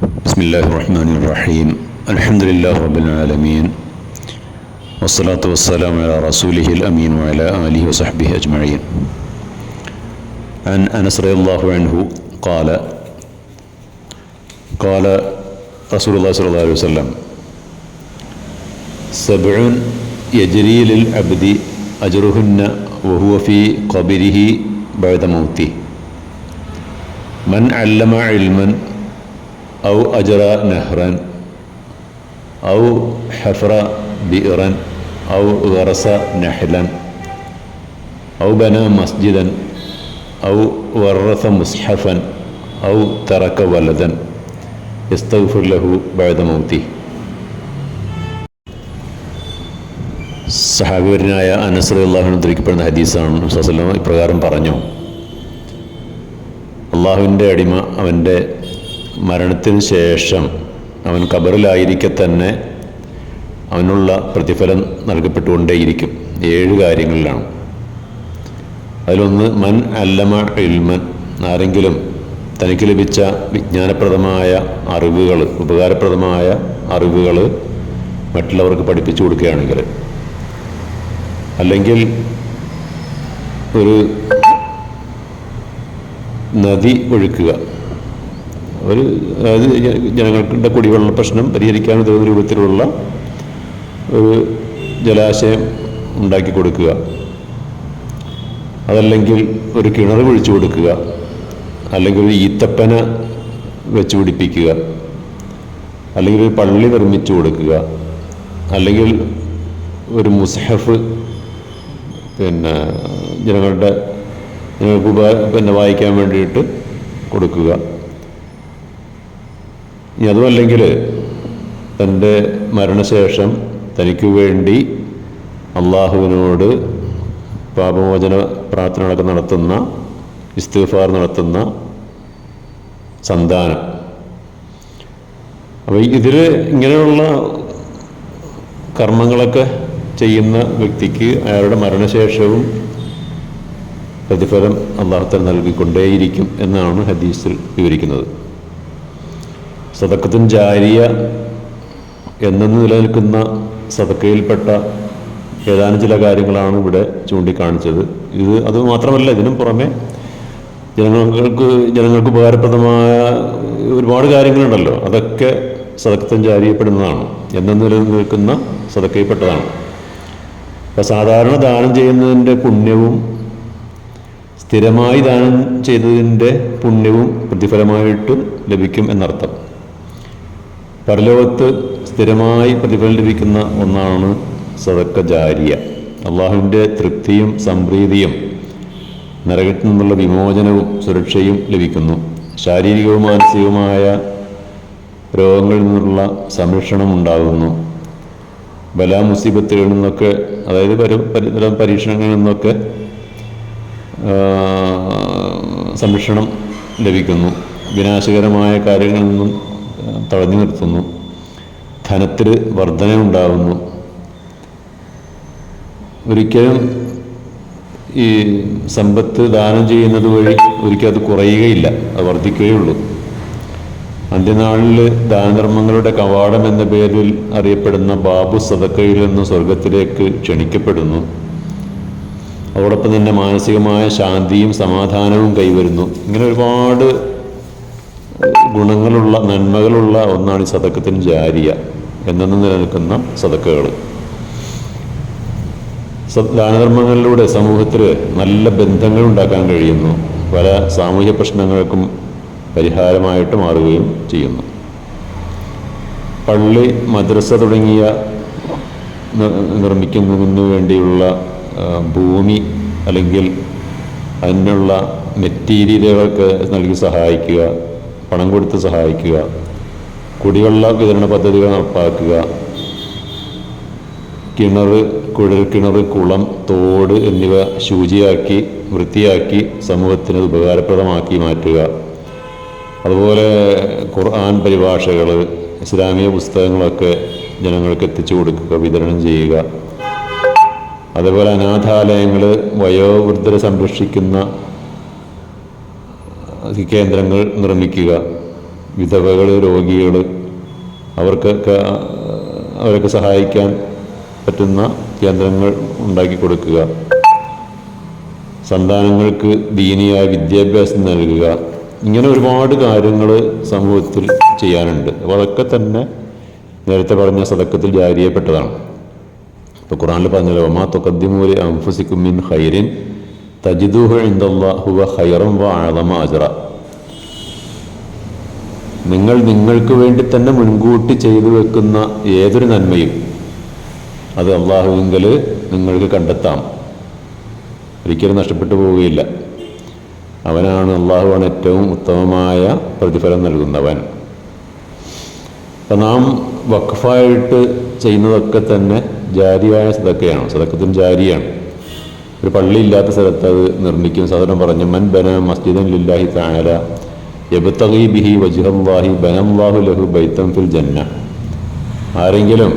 بسم الله الرحمن الرحيم الحمد لله رب العالمين والصلاة والسلام على رسوله الأمين وعلى آله وصحبه أجمعين عن أنس رضي الله عنه قال قال رسول الله صلى الله عليه وسلم سبع يجري للعبد أجرهن وهو في قبره بعد موته من علم علما ഔ അജറ നെഹ്റൻ ഔ ഹെഫ്ര ബിറൻ ഔ ഗറസ നെഹ്ലൻ ഔ ബന മസ്ജിദൻ ഔ വർറസ മുസ്ഹഫൻ ഔ തറക്ക വലതൻ യസ്തഫുർ ലഹു ബഴദമൗത്തി സഹാബിവരനായ അനസർ അള്ളാഹുവിന് ഉദ്ധരിക്കപ്പെടുന്ന ഹദീസാണ് സുസലം ഇപ്രകാരം പറഞ്ഞു. അള്ളാഹുവിന്റെ അടിമ അവന്റെ മരണത്തിന് ശേഷം അവൻ കബറിലായിരിക്കെ തന്നെ അവനുള്ള പ്രതിഫലം നൽകപ്പെട്ടുകൊണ്ടേയിരിക്കും. ഏഴ് കാര്യങ്ങളിലാണ്. അതിലൊന്ന് മൻ അല്ലമ ഇൽമൻ. ആരെങ്കിലും തനിക്ക് ലഭിച്ച വിജ്ഞാനപ്രദമായ അറിവുകൾ ഉപകാരപ്രദമായ അറിവുകൾ മറ്റുള്ളവർക്ക് പഠിപ്പിച്ചു കൊടുക്കുകയാണെങ്കിൽ അല്ലെങ്കിൽ ഒരു നദി ഒഴുക്കുക ഒരു അതായത് ജനങ്ങളുടെ കുടിവെള്ള പ്രശ്നം പരിഹരിക്കാൻ ഉതകുന്ന രൂപത്തിലുള്ള ഒരു ജലാശയം ഉണ്ടാക്കി കൊടുക്കുക. അതല്ലെങ്കിൽ ഒരു കിണർ കുഴിച്ചു കൊടുക്കുക. അല്ലെങ്കിൽ ഒരു ഈത്തപ്പന വെച്ച് പിടിപ്പിക്കുക. അല്ലെങ്കിൽ ഒരു പള്ളി നിർമ്മിച്ചു കൊടുക്കുക. അല്ലെങ്കിൽ ഒരു മുസഹഫ് പിന്നെ ജനങ്ങളുടെ ജനങ്ങൾക്ക് പിന്നെ വായിക്കാൻ വേണ്ടിയിട്ട് കൊടുക്കുക. അതുമല്ലെങ്കിൽ തന്റെ മരണശേഷം തനിക്ക് വേണ്ടി അള്ളാഹുവിനോട് പാപമോചന പ്രാർത്ഥനകളൊക്കെ നടത്തുന്ന ഇസ്തിഫാർ നടത്തുന്ന സന്താനം. അപ്പോൾ ഇതിൽ ഇങ്ങനെയുള്ള കർമ്മങ്ങളൊക്കെ ചെയ്യുന്ന വ്യക്തിക്ക് അയാളുടെ മരണശേഷവും പ്രതിഫലം അള്ളാഹുത്തൽ നൽകിക്കൊണ്ടേയിരിക്കും എന്നാണ് ഹദീസിൽ വിവരിക്കുന്നത്. സതക്കത്തും ജാരിയ എന്നെന്ന് നിലനിൽക്കുന്ന സതക്കയിൽപ്പെട്ട ഏതാനും ചില കാര്യങ്ങളാണ് ഇവിടെ ചൂണ്ടിക്കാണിച്ചത്. ഇത് അത് മാത്രമല്ല ഇതിനും പുറമെ ജനങ്ങൾക്ക് ജനങ്ങൾക്ക് ഉപകാരപ്രദമായ ഒരുപാട് കാര്യങ്ങളുണ്ടല്ലോ. അതൊക്കെ സതക്കത്തും ജാരിയപ്പെടുന്നതാണ്. എന്നെന്ന് നിലനിൽക്കുന്ന സതക്കയിൽപ്പെട്ടതാണ് അപ്പം സാധാരണ ദാനം ചെയ്യുന്നതിന്റെ പുണ്യവും സ്ഥിരമായി ദാനം ചെയ്തതിന്റെ പുണ്യവും പ്രതിഫലമായിട്ടും ലഭിക്കും എന്നർത്ഥം. പരലോകത്ത് സ്ഥിരമായി പ്രതിഫലം ലഭിക്കുന്ന ഒന്നാണ് സദക്ക ജാരിയ അള്ളാഹുവിന്റെ തൃപ്തിയും സംപ്രീതിയും നരകത്തിൽ നിന്നുള്ള വിമോചനവും സുരക്ഷയും ലഭിക്കുന്നു. ശാരീരികവും മാനസികവുമായ രോഗങ്ങളിൽ നിന്നുള്ള സംരക്ഷണം ഉണ്ടാകുന്നു. ബലാമുസീബത്തുകളിൽ നിന്നൊക്കെ അതായത് പല പരീക്ഷണങ്ങളിൽ നിന്നൊക്കെ സംരക്ഷണം ലഭിക്കുന്നു. വിനാശകരമായ കാര്യങ്ങളിൽ നിന്നും തടഞ്ഞു നിർത്തുന്നു. ധനത്തിൽ വർധനയുണ്ടാകുന്നു ഒരിക്കലും ഈ സമ്പത്ത് ദാനം ചെയ്യുന്നത് വഴി ഒരിക്കലും അത് കുറയുകയില്ല. അത് വർദ്ധിക്കുകയുള്ളൂ അന്ത്യനാളിൽ ദാനധർമ്മങ്ങളുടെ കവാടം എന്ന പേരിൽ അറിയപ്പെടുന്ന ബാബു സദക്കയിൽ നിന്ന് സ്വർഗത്തിലേക്ക് ക്ഷണിക്കപ്പെടുന്നു. അതോടൊപ്പം തന്നെ മാനസികമായ ശാന്തിയും സമാധാനവും കൈവരുന്നു. ഇങ്ങനെ ഒരുപാട് ഗുണങ്ങളുള്ള നന്മകളുള്ള ഒന്നാണ് ഈ സതക്കത്തിന് ജാരിയ എന്നു നിലനിൽക്കുന്ന സതക്കകൾ ദാനധർമ്മങ്ങളിലൂടെ സമൂഹത്തിൽ നല്ല ബന്ധങ്ങൾ ഉണ്ടാക്കാൻ കഴിയുന്നു. പല സാമൂഹ്യ പ്രശ്നങ്ങൾക്കും പരിഹാരമായിട്ട് മാറുകയും ചെയ്യുന്നു. പള്ളി മദ്രസ തുടങ്ങിയ നിർമ്മിക്കുന്നതിന് വേണ്ടിയുള്ള ഭൂമി അല്ലെങ്കിൽ അതിനുള്ള മെറ്റീരിയലുകൾക്ക് നൽകി സഹായിക്കുക പണം കൊടുത്ത് സഹായിക്കുക കുടിവെള്ള വിതരണ പദ്ധതികൾ നടപ്പാക്കുക കിണർ കുഴൽ കിണർ കുളം തോട് എന്നിവ ശുചിയാക്കി വൃത്തിയാക്കി സമൂഹത്തിന് ഉപകാരപ്രദമാക്കി മാറ്റുക. അതുപോലെ ഖുർആൻ പരിഭാഷകൾ ഇസ്ലാമിക പുസ്തകങ്ങളൊക്കെ ജനങ്ങൾക്ക് എത്തിച്ചു കൊടുക്കുക വിതരണം ചെയ്യുക. അതേപോലെ അനാഥാലയങ്ങൾ വയോവൃദ്ധരെ സംരക്ഷിക്കുന്ന കേന്ദ്രങ്ങൾ നിർമ്മിക്കുക. വിധവകൾ രോഗികൾ അവർക്കൊക്കെ അവരൊക്കെ സഹായിക്കാൻ പറ്റുന്ന കേന്ദ്രങ്ങൾ ഉണ്ടാക്കി കൊടുക്കുക. സന്താനങ്ങൾക്ക് ദീനിയായ വിദ്യാഭ്യാസം നൽകുക. ഇങ്ങനെ ഒരുപാട് കാര്യങ്ങൾ സമൂഹത്തിൽ ചെയ്യാനുണ്ട്. അപ്പോൾ അതൊക്കെ തന്നെ നേരത്തെ പറഞ്ഞ സതക്കത്തിൽ ജാരിയപ്പെട്ടതാണ്. ഇപ്പോൾ ഖുറാനിൽ പറഞ്ഞല്ലോ ഒമാ തൊക്കദ്ദിമൂലി അംഫുസിക്കും മിൻ ഹൈറിൻ തജിദുഹു ഹുവ ഹൈറം വ അജറ. നിങ്ങൾ നിങ്ങൾക്ക് വേണ്ടി തന്നെ മുൻകൂട്ടി ചെയ്തു വെക്കുന്ന ഏതൊരു നന്മയും അത് അള്ളാഹുവിങ്കൽ നിങ്ങൾക്ക് കണ്ടെത്താം. ഒരിക്കലും നഷ്ടപ്പെട്ടു പോവുകയില്ല. അവനാണ് അള്ളാഹുവാണ് ഏറ്റവും ഉത്തമമായ പ്രതിഫലം നൽകുന്നവൻ. അപ്പം നാം വഖഫായിട്ട് ചെയ്യുന്നതൊക്കെ തന്നെ ജാരിയായ സദക്കയാണ് സദക്കത്തും ജാരിയാണ്. ഒരു പള്ളി ഇല്ലാത്ത സ്ഥലത്ത് അത് നിർമ്മിക്കും. സാധാരണ പറഞ്ഞു മൻ ബന മസ്ജിദൻ ലില്ലാഹി താല യബത്തഗി ബിഹി വജിഹല്ലാഹി ബനല്ലാഹു ലഹു ബൈത്തം ഫിൽ ജന്ന. ആരെങ്കിലും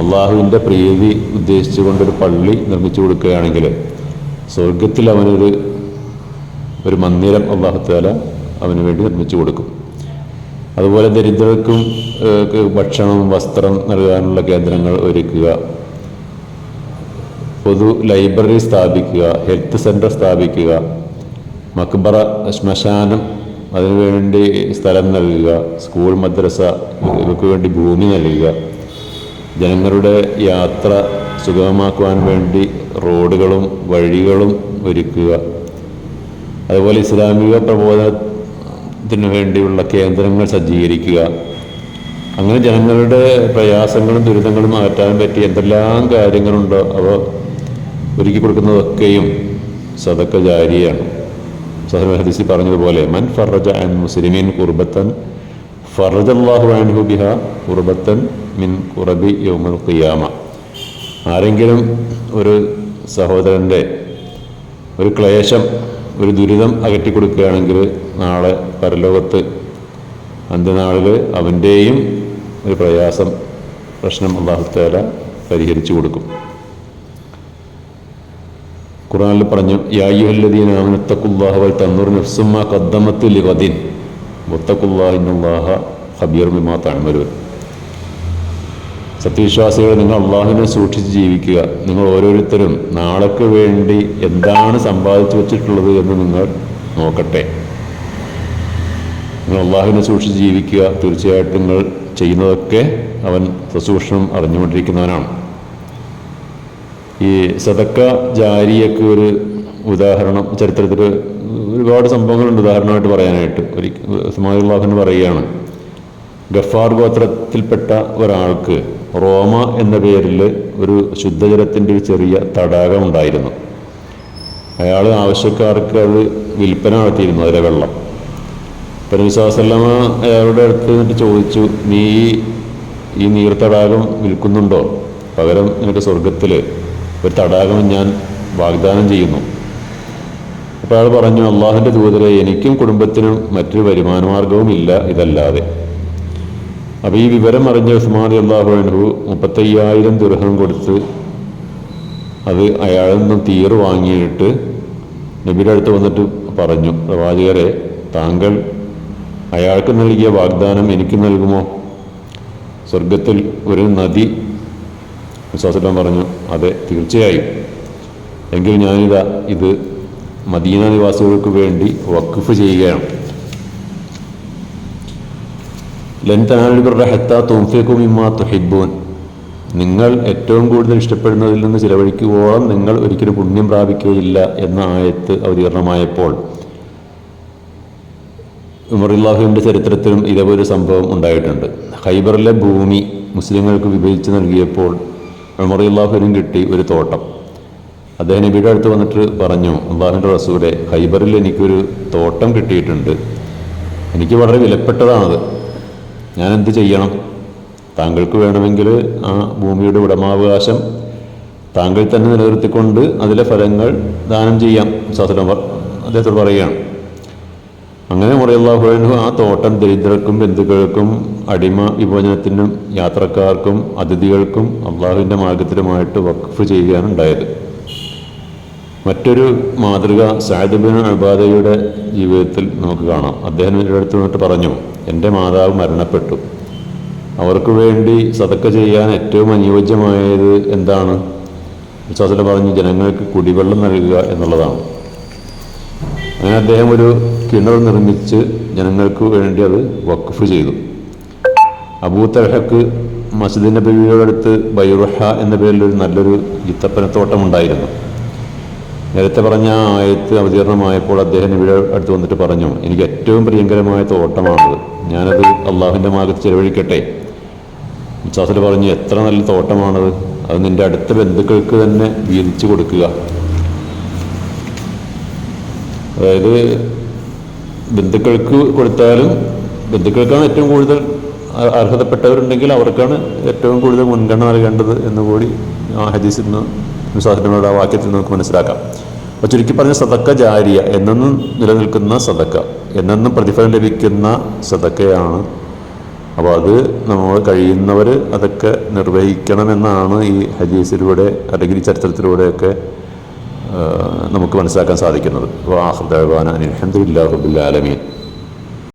അള്ളാഹുവിന്റെ പ്രീതി ഉദ്ദേശിച്ചുകൊണ്ടൊരു പള്ളി നിർമ്മിച്ചു കൊടുക്കുകയാണെങ്കിൽ സ്വർഗത്തിൽ അവനൊരു ഒരു മന്ദിരം അള്ളാഹുത്താല അവന് വേണ്ടി നിർമ്മിച്ചു കൊടുക്കും. അതുപോലെ ദരിദ്രർക്കും ഭക്ഷണം വസ്ത്രം നൽകാനുള്ള കേന്ദ്രങ്ങൾ ഒരുക്കുക. പൊതു ലൈബ്രറി സ്ഥാപിക്കുക ഹെൽത്ത് സെന്റർ സ്ഥാപിക്കുക മക്ബറ ശ്മശാനം അതിനുവേണ്ടി സ്ഥലം നൽകുക സ്കൂൾ മദ്രസ ഇവർക്ക് വേണ്ടി ഭൂമി നൽകുക. ജനങ്ങളുടെ യാത്ര സുഗമമാക്കുവാൻ വേണ്ടി റോഡുകളും വഴികളും ഒരുക്കുക. അതുപോലെ ഇസ്ലാമിക പ്രബോധനത്തിന് വേണ്ടിയുള്ള കേന്ദ്രങ്ങൾ സജ്ജീകരിക്കുക. അങ്ങനെ ജനങ്ങളുടെ പ്രയാസങ്ങളും ദുരിതങ്ങളും മാറ്റാൻ പറ്റിയ എന്തെല്ലാം കാര്യങ്ങളുണ്ടോ അവ ഒരുക്കി കൊടുക്കുന്നതൊക്കെയും സദക്ക ജാരിയാണ് സഹൽ ഹദീസി പറഞ്ഞതുപോലെ മൻ ഫറജ അൻ മുസ്ലിമീൻ കുർബത്തൻ ഫറജല്ലാഹു അൻഹു ബിഹ കുർബത്തൻ മിൻ കുറബി യോമൽ ഖിയാമ. ആരെങ്കിലും ഒരു സഹോദരന്റെ ഒരു ക്ലേശം ഒരു ദുരിതം അകറ്റി കൊടുക്കുകയാണെങ്കിൽ നാളെ പരലോകത്ത് അന്ത്യനാളിൽ അവന്റെയും ഒരു പ്രയാസം പ്രശ്നം അള്ളാഹുത്തേല പരിഹരിച്ചു കൊടുക്കും. ഖുറാനിൽ പറഞ്ഞു ബിമാ സത്യവിശ്വാസികൾ നിങ്ങൾ അള്ളാഹുവിനെ സൂക്ഷിച്ച് ജീവിക്കുക. നിങ്ങൾ ഓരോരുത്തരും നാളേക്ക് വേണ്ടി എന്താണ് സമ്പാദിച്ചു വെച്ചിട്ടുള്ളത് എന്ന് നിങ്ങൾ നോക്കട്ടെ. നിങ്ങൾ അള്ളാഹുവിനെ സൂക്ഷിച്ച് ജീവിക്കുക. തീർച്ചയായിട്ടും നിങ്ങൾ ചെയ്യുന്നതൊക്കെ അവൻ സസൂക്ഷ്മം അറിഞ്ഞുകൊണ്ടിരിക്കുന്നവനാണ്. ഈ സതക്ക ജാരിയൊക്കെ ഒരു ഉദാഹരണം ചരിത്രത്തിൽ ഒരുപാട് സംഭവങ്ങളുണ്ട് ഉദാഹരണമായിട്ട് പറയാനായിട്ട്. ഒരിക്കൽ ഉസ്മാനുല്ലാഹൻ പറയുകയാണ് ഗഫാർ ഗോത്രത്തിൽപ്പെട്ട ഒരാൾക്ക് റോമ എന്ന പേരിൽ ഒരു ശുദ്ധജലത്തിന്റെ ഒരു ചെറിയ തടാകം ഉണ്ടായിരുന്നു. അയാൾ ആവശ്യക്കാർക്ക് അത് വിൽപ്പന നടത്തിയിരുന്നു അതിലെ വെള്ളം. പരിവിശ്വാസല്ലമ അയാളുടെ അടുത്ത് നിന്നിട്ട് ചോദിച്ചു നീ ഈ- ഈ നീർത്തടാകം വിൽക്കുന്നുണ്ടോ? പകരം നിനക്ക് സ്വർഗത്തിൽ ഒരു തടാകം ഞാൻ വാഗ്ദാനം ചെയ്യുന്നു. അപ്പോൾ അയാൾ പറഞ്ഞു അള്ളാഹുവിന്റെ ദൂതരെ എനിക്കും കുടുംബത്തിനും മറ്റൊരു വരുമാനമാർഗവും ഇല്ല ഇതല്ലാതെ. അപ്പോൾ ഈ വിവരം അറിഞ്ഞ ഉസ്മാൻ അള്ളാഹു അനുഭവ് മുപ്പത്തയ്യായിരം ദുർഹം കൊടുത്ത് അത് അയാളിൽ നിന്നും തീർ വാങ്ങിയിട്ട് നബിയുടെ അടുത്ത് വന്നിട്ട് പറഞ്ഞു പ്രവാചകരെ താങ്കൾ അയാൾക്ക് നൽകിയ വാഗ്ദാനം എനിക്ക് നൽകുമോ? സ്വർഗത്തിൽ ഒരു നദി വിശ്വാസം പറഞ്ഞു അതെ തീർച്ചയായും. എങ്കിൽ ഞാനിതാ ഇത് മദീന നിവാസികൾക്ക് വേണ്ടി വഖഫ് ചെയ്യുകയാണ്. ലൻ ഹത്ത തുംഫിക്കും ഇമ്മാ നിങ്ങൾ ഏറ്റവും കൂടുതൽ ഇഷ്ടപ്പെടുന്നതിൽ നിന്ന് ചിലവഴിക്കുവോളം നിങ്ങൾ ഒരിക്കലും പുണ്യം പ്രാപിക്കുകയില്ല എന്ന ആയത്ത് അവതീർണമായപ്പോൾ ഉമറുല്ലാഹുവിന്റെ ചരിത്രത്തിലും ഇതേപോലെ സംഭവം ഉണ്ടായിട്ടുണ്ട്. ഹൈബറിലെ ഭൂമി മുസ്ലിങ്ങൾക്ക് വിഭജിച്ച് നൽകിയപ്പോൾ ഉമറുല്ലാഹുവിനും കിട്ടി ഒരു തോട്ടം. അദ്ദേഹം നബിയുടെ അടുത്ത് വന്നിട്ട് പറഞ്ഞു അള്ളാഹുവിന്റെ റസൂലെ ഹൈബറിൽ എനിക്കൊരു തോട്ടം കിട്ടിയിട്ടുണ്ട്. എനിക്ക് വളരെ വിലപ്പെട്ടതാണത്. ഞാൻ എന്ത് ചെയ്യണം? താങ്കൾക്ക് വേണമെങ്കിൽ ആ ഭൂമിയുടെ ഉടമാവകാശം താങ്കൾ തന്നെ നിലനിർത്തിക്കൊണ്ട് അതിലെ ഫലങ്ങൾ ദാനം ചെയ്യാം. ശാസ്ത്രം അദ്ദേഹത്തോട് പറയുകയാണ് അങ്ങനെ മുറിയല്ലാഹുനു ആ തോട്ടം ദരിദ്രർക്കും ബന്ധുക്കൾക്കും അടിമ വിഭജനത്തിനും യാത്രക്കാർക്കും അതിഥികൾക്കും അള്ളാഹുവിന്റെ മാർഗത്തിലുമായിട്ട് വഖഫ് ചെയ്യുകയാണ് ഉണ്ടായത്. മറ്റൊരു മാതൃക സാദിബിൻ അബാദയുടെ ജീവിതത്തിൽ നമുക്ക് കാണാം. അദ്ദേഹം എന്റെ അടുത്ത് വന്നിട്ട് പറഞ്ഞു എന്റെ മാതാവ് മരണപ്പെട്ടു. അവർക്ക് വേണ്ടി സതക്ക ചെയ്യാൻ ഏറ്റവും അനുയോജ്യമായത് എന്താണ്? വിശ്വാസത്തിൽ പറഞ്ഞു ജനങ്ങൾക്ക് കുടിവെള്ളം നൽകുക എന്നുള്ളതാണ്. അങ്ങനെ അദ്ദേഹം ഒരു കിണർ നിർമ്മിച്ച് ജനങ്ങൾക്ക് വേണ്ടി അത് വഖഫ് ചെയ്തു. അബൂ തലഹക്ക് മസ്ജിദ് നബിയോടടുത്ത് ബൈറുഹ എന്ന പേരിൽ ഒരു നല്ലൊരു ഈത്തപ്പനത്തോട്ടം ഉണ്ടായിരുന്നു നേരത്തെ പറഞ്ഞ ആയത്ത് അവതീർണമായപ്പോൾ അദ്ദേഹം ഇവിടെ അടുത്ത് വന്നിട്ട് പറഞ്ഞു എനിക്ക് ഏറ്റവും പ്രിയങ്കരമായ തോട്ടമാണത്. ഞാനത് അള്ളാഹുവിന്റെ മാർഗത്ത് ചെലവഴിക്കട്ടെ. വിശ്വാസത്തിൽ പറഞ്ഞു എത്ര നല്ല തോട്ടമാണത്. അത് നിന്റെ അടുത്ത ബന്ധുക്കൾക്ക് തന്നെ വീതിച്ചു കൊടുക്കുക. അതായത് ബന്ധുക്കൾക്ക് കൊടുത്താലും ബന്ധുക്കൾക്കാണ് ഏറ്റവും കൂടുതൽ അർഹതപ്പെട്ടവരുണ്ടെങ്കിൽ അവർക്കാണ് ഏറ്റവും കൂടുതൽ മുൻഗണന നൽകേണ്ടത് എന്ന് കൂടി ആ ഹദീസിൽ നിന്ന് വിശ്വാസത്തിനോട് ആ വാക്യത്തിൽ നമുക്ക് മനസ്സിലാക്കാം. അപ്പോൾ ചുരുക്കി പറഞ്ഞ സതക്ക ജാരിയ എന്നെന്നും നിലനിൽക്കുന്ന സതക്ക എന്നെന്നും പ്രതിഫലം ലഭിക്കുന്ന സതക്കയാണ് അപ്പോൾ അത് നമ്മൾ കഴിയുന്നവർ അതൊക്കെ നിർവഹിക്കണമെന്നാണ് ഈ ഹദീസിലൂടെ അല്ലെങ്കിൽ ചരിത്രത്തിലൂടെയൊക്കെ നമുക്ക് മനസ്സിലാക്കാൻ സാധിക്കുന്നത്. വാഹൃദാൻ അലഹദില്ലാ റബുല്ലാലമീൻ